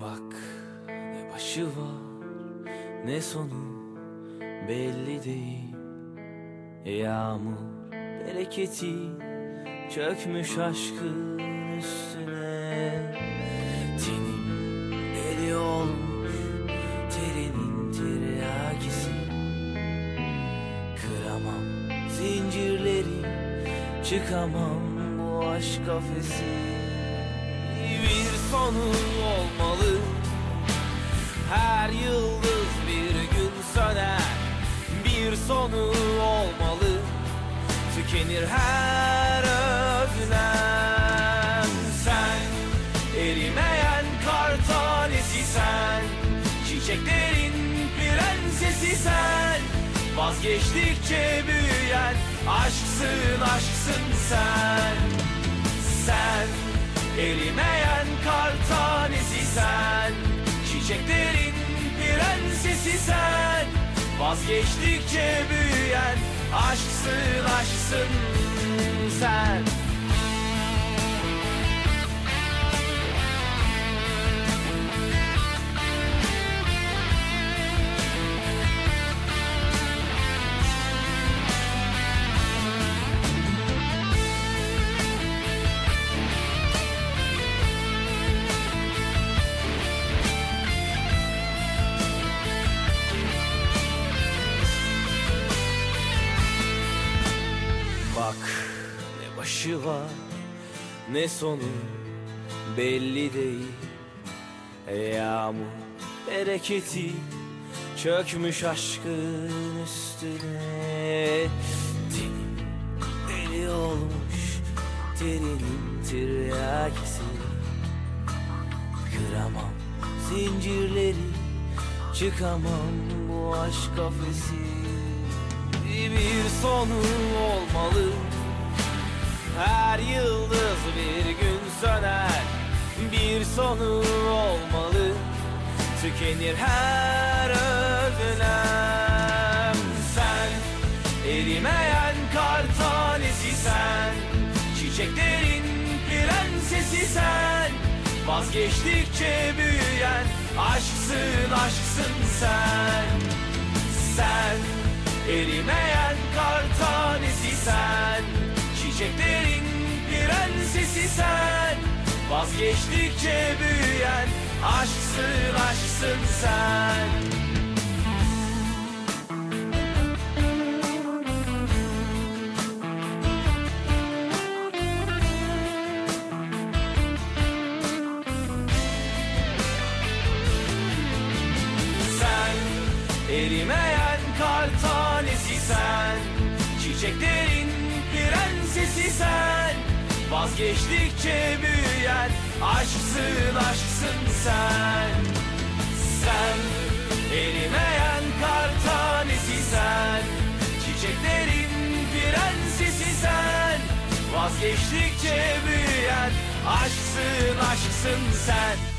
Bak ne başı var ne sonu belli değil. Yağmur bereketi çökmüş aşkın üstüne. Tenim deli olmuş terinin tiryakisi. Kıramam zincirleri çıkamam bu aşk kafesi. Bir sonu her yıldız bir gün söner. Bir sonu olmalı. Tükenir her özlem. Sen erimeyen kar tanesi sen. Çiçeklerin prensesi sen. Vazgeçtikçe büyüyen aşksın aşksın sen Vazgeçtikçe büyüyen aşksın aşksın sen başı var. Ne sonu belli değil. Yağmur bereketi çökmüş aşkın üstüne. Tenim deli olmuş terinin tiryakisi. Kıramam zincirleri çıkamam bu aşk kafesi. Bir sonu olmalı Her yıldız bir gün söner. Bir sonu olmalı. Tükenir her özlem. Sen erimeyen kar tanesi sen. Çiçeklerin prensesi sen. Vazgeçtikçe büyüyen aşksın aşksın sen. Sen Erimeyen kar tanesi sen. Çiçeklerin prensesi sen. Vazgeçtikçe büyüyen aşksın aşksın sen. Sen erimeyen kar tanesi sen Vazgeçtikçe büyüyen aşksın aşksın sen. Sen erimeyen kar tanesi sen. Çiçeklerin prensesi sen. Vazgeçtikçe büyüyen aşksın aşksın sen